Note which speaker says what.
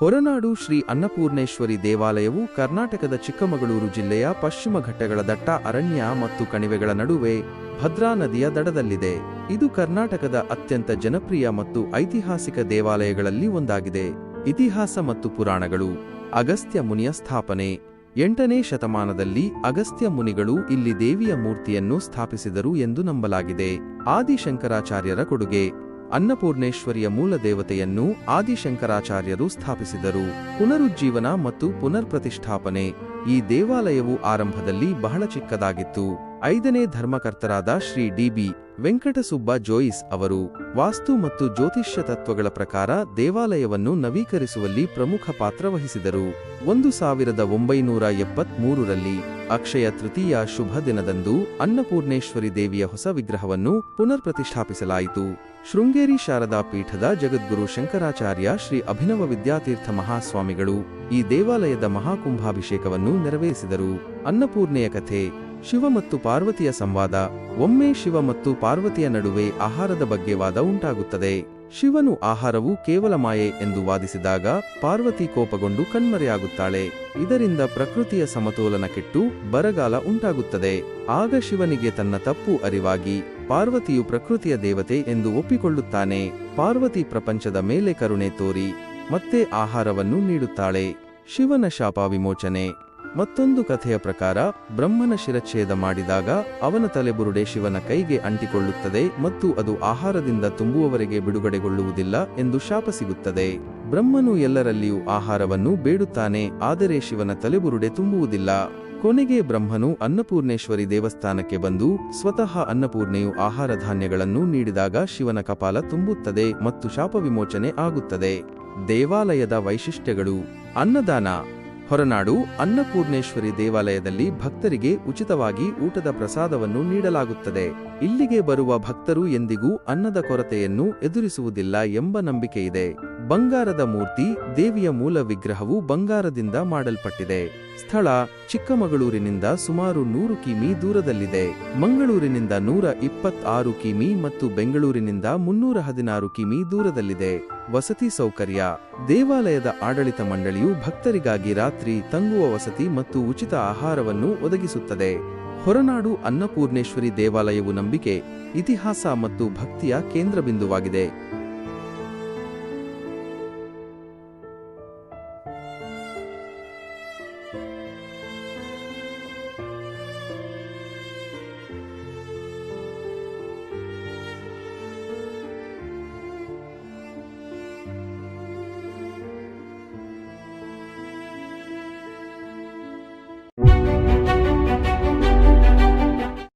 Speaker 1: ಹೊರನಾಡು ಶ್ರೀ ಅನ್ನಪೂರ್ಣೇಶ್ವರಿ ದೇವಾಲಯವು ಕರ್ನಾಟಕದ ಚಿಕ್ಕಮಗಳೂರು ಜಿಲ್ಲೆಯ ಪಶ್ಚಿಮ ಘಟ್ಟಗಳ ದಟ್ಟ, ಅರಣ್ಯ ಮತ್ತು ಕಣಿವೆಗಳ ನಡುವೆ ಭದ್ರಾ ನದಿಯ ದಡದಲ್ಲಿದೆ. ಇದು ಕರ್ನಾಟಕದ ಅತ್ಯಂತ ಜನಪ್ರಿಯ ಮತ್ತು ಐತಿಹಾಸಿಕ ದೇವಾಲಯಗಳಲ್ಲಿ ಒಂದಾಗಿದೆ. ಇತಿಹಾಸ ಮತ್ತು ಪುರಾಣಗಳು. ಅಗಸ್ತ್ಯ ಮುನಿಯ ಸ್ಥಾಪನೆ. ಎಂಟನೇ ಶತಮಾನದಲ್ಲಿ ಅಗಸ್ತ್ಯ ಮುನಿಗಳು ಇಲ್ಲಿ ದೇವಿಯ ಮೂರ್ತಿಯನ್ನು ಸ್ಥಾಪಿಸಿದರು ಎಂದು ನಂಬಲಾಗಿದೆ. ಆದಿಶಂಕರಾಚಾರ್ಯರ ಕೊಡುಗೆ. ಅನ್ನಪೂರ್ಣೇಶ್ವರಿಯ ಮೂಲ ದೇವತೆಯನ್ನು ಆದಿಶಂಕರಾಚಾರ್ಯರು ಸ್ಥಾಪಿಸಿದರು. ಪುನರುಜ್ಜೀವನ ಮತ್ತು ಪುನರ್ ಪ್ರತಿಷ್ಠಾಪನೆ ಈ ದೇವಾಲಯವು ಆರಂಭದಲ್ಲಿ ಬಹಳ ಚಿಕ್ಕದಾಗಿತ್ತು. ಐದನೇ ಧರ್ಮಕರ್ತರಾದ ಶ್ರೀ ಡಿಬಿ ವೆಂಕಟಸುಬ್ಬ ಜೋಯಿಸ್ ಅವರು ವಾಸ್ತು ಮತ್ತು ಜ್ಯೋತಿಷ್ಯ ತತ್ವಗಳ ಪ್ರಕಾರ ದೇವಾಲಯವನ್ನು ನವೀಕರಿಸುವಲ್ಲಿ ಪ್ರಮುಖ ಪಾತ್ರ ವಹಿಸಿದರು. ಒಂದು ಸಾವಿರದ ಒಂಬೈನೂರ ಎಪ್ಪತ್ಮೂರರಲ್ಲಿ ಅಕ್ಷಯ ತೃತೀಯ ಶುಭ ದಿನದಂದು ಅನ್ನಪೂರ್ಣೇಶ್ವರಿ ದೇವಿಯ ಹೊಸ ವಿಗ್ರಹವನ್ನು ಪುನರ್ ಪ್ರತಿಷ್ಠಾಪಿಸಲಾಯಿತು ಶೃಂಗೇರಿ ಶಾರದಾ ಪೀಠದ ಜಗದ್ಗುರು ಶಂಕರಾಚಾರ್ಯ ಶ್ರೀ ಅಭಿನವ ವಿದ್ಯಾತೀರ್ಥ ಮಹಾಸ್ವಾಮಿಗಳು ಈ ದೇವಾಲಯದ ಮಹಾಕುಂಭಾಭಿಷೇಕವನ್ನು ನೆರವೇರಿಸಿದರು. ಅನ್ನಪೂರ್ಣೆಯ ಕಥೆ ಶಿವ ಮತ್ತು ಪಾರ್ವತಿಯ ಸಂವಾದ ಒಮ್ಮೆ ಶಿವ ಮತ್ತು ಪಾರ್ವತಿಯ ನಡುವೆ ಆಹಾರದ ಬಗ್ಗೆ ವಾದ ಉಂಟಾಗುತ್ತದೆ. ಶಿವನು ಆಹಾರವು ಕೇವಲ ಮಾಯೆ ಎಂದು ವಾದಿಸಿದಾಗ ಪಾರ್ವತಿ ಕೋಪಗೊಂಡು ಕಣ್ಮರೆಯಾಗುತ್ತಾಳೆ. ಇದರಿಂದ ಪ್ರಕೃತಿಯ ಸಮತೋಲನ ಕೆಟ್ಟು ಬರಗಾಲ ಉಂಟಾಗುತ್ತದೆ. ಆಗ ಶಿವನಿಗೆ ತನ್ನ ತಪ್ಪು ಅರಿವಾಗಿ ಪಾರ್ವತಿಯು ಪ್ರಕೃತಿಯ ದೇವತೆ ಎಂದು ಒಪ್ಪಿಕೊಳ್ಳುತ್ತಾನೆ. ಪಾರ್ವತಿ ಪ್ರಪಂಚದ ಮೇಲೆ ಕರುಣೆ ತೋರಿ ಮತ್ತೆ ಆಹಾರವನ್ನು ನೀಡುತ್ತಾಳೆ. ಶಿವನ ಶಾಪ ವಿಮೋಚನೆ. ಮತ್ತೊಂದು ಕಥೆಯ ಪ್ರಕಾರ ಬ್ರಹ್ಮನ ಶಿರಚ್ಛೇದ ಮಾಡಿದಾಗ ಅವನ ತಲೆಬುರುಡೆ ಶಿವನ ಕೈಗೆ ಅಂಟಿಕೊಳ್ಳುತ್ತದೆ ಮತ್ತು ಅದು ಆಹಾರದಿಂದ ತುಂಬುವವರೆಗೆ ಬಿಡುಗಡೆಗೊಳ್ಳುವುದಿಲ್ಲ ಎಂದು ಶಾಪ ಸಿಗುತ್ತದೆ. ಬ್ರಹ್ಮನು ಎಲ್ಲರಲ್ಲಿಯೂ ಆಹಾರವನ್ನು ಬೇಡುತ್ತಾನೆ, ಆದರೆ ಶಿವನ ತಲೆಬುರುಡೆ ತುಂಬುವುದಿಲ್ಲ. ಕೊನೆಗೆ ಬ್ರಹ್ಮನು ಅನ್ನಪೂರ್ಣೇಶ್ವರಿ ದೇವಸ್ಥಾನಕ್ಕೆ ಬಂದು ಸ್ವತಃ ಅನ್ನಪೂರ್ಣೆಯು ಆಹಾರ ಧಾನ್ಯಗಳನ್ನು ನೀಡಿದಾಗ ಶಿವನ ಕಪಾಲ ತುಂಬುತ್ತದೆ ಮತ್ತು ಶಾಪ ವಿಮೋಚನೆ ಆಗುತ್ತದೆ. ದೇವಾಲಯದ ವೈಶಿಷ್ಟ್ಯಗಳು. ಅನ್ನದಾನ. ಹೊರನಾಡು ಅನ್ನಪೂರ್ಣೇಶ್ವರಿ ದೇವಾಲಯದಲ್ಲಿ ಭಕ್ತರಿಗೆ ಉಚಿತವಾಗಿ ಊಟದ ಪ್ರಸಾದವನ್ನು ನೀಡಲಾಗುತ್ತದೆ. ಇಲ್ಲಿಗೆ ಬರುವ ಭಕ್ತರು ಎಂದಿಗೂ ಅನ್ನದ ಕೊರತೆಯನ್ನು ಎದುರಿಸುವುದಿಲ್ಲ ಎಂಬ ನಂಬಿಕೆಯಿದೆ. ಬಂಗಾರದ ಮೂರ್ತಿ, ದೇವಿಯ ಮೂಲ ವಿಗ್ರಹವು ಬಂಗಾರದಿಂದ ಮಾಡಲ್ಪಟ್ಟಿದೆ. ಸ್ಥಳ ಚಿಕ್ಕಮಗಳೂರಿನಿಂದ ಸುಮಾರು ನೂರು ಕಿಮಿ ದೂರದಲ್ಲಿದೆ. ಮಂಗಳೂರಿನಿಂದ ನೂರ ಇಪ್ಪತ್ತಾರು ಕಿಮಿ ಮತ್ತು ಬೆಂಗಳೂರಿನಿಂದ ಮುನ್ನೂರ ಹದಿನಾರು ಕಿಮಿ ದೂರದಲ್ಲಿದೆ. ವಸತಿ ಸೌಕರ್ಯ. ದೇವಾಲಯದ ಆಡಳಿತ ಮಂಡಳಿಯು ಭಕ್ತರಿಗಾಗಿ ರಾತ್ರಿ ತಂಗುವ ವಸತಿ ಮತ್ತು ಉಚಿತ ಆಹಾರವನ್ನು ಒದಗಿಸುತ್ತದೆ. ಹೊರನಾಡು ಅನ್ನಪೂರ್ಣೇಶ್ವರಿ ದೇವಾಲಯವು ನಂಬಿಕೆ, ಇತಿಹಾಸ ಮತ್ತು ಭಕ್ತಿಯ ಕೇಂದ್ರಬಿಂದುವಾಗಿದೆ.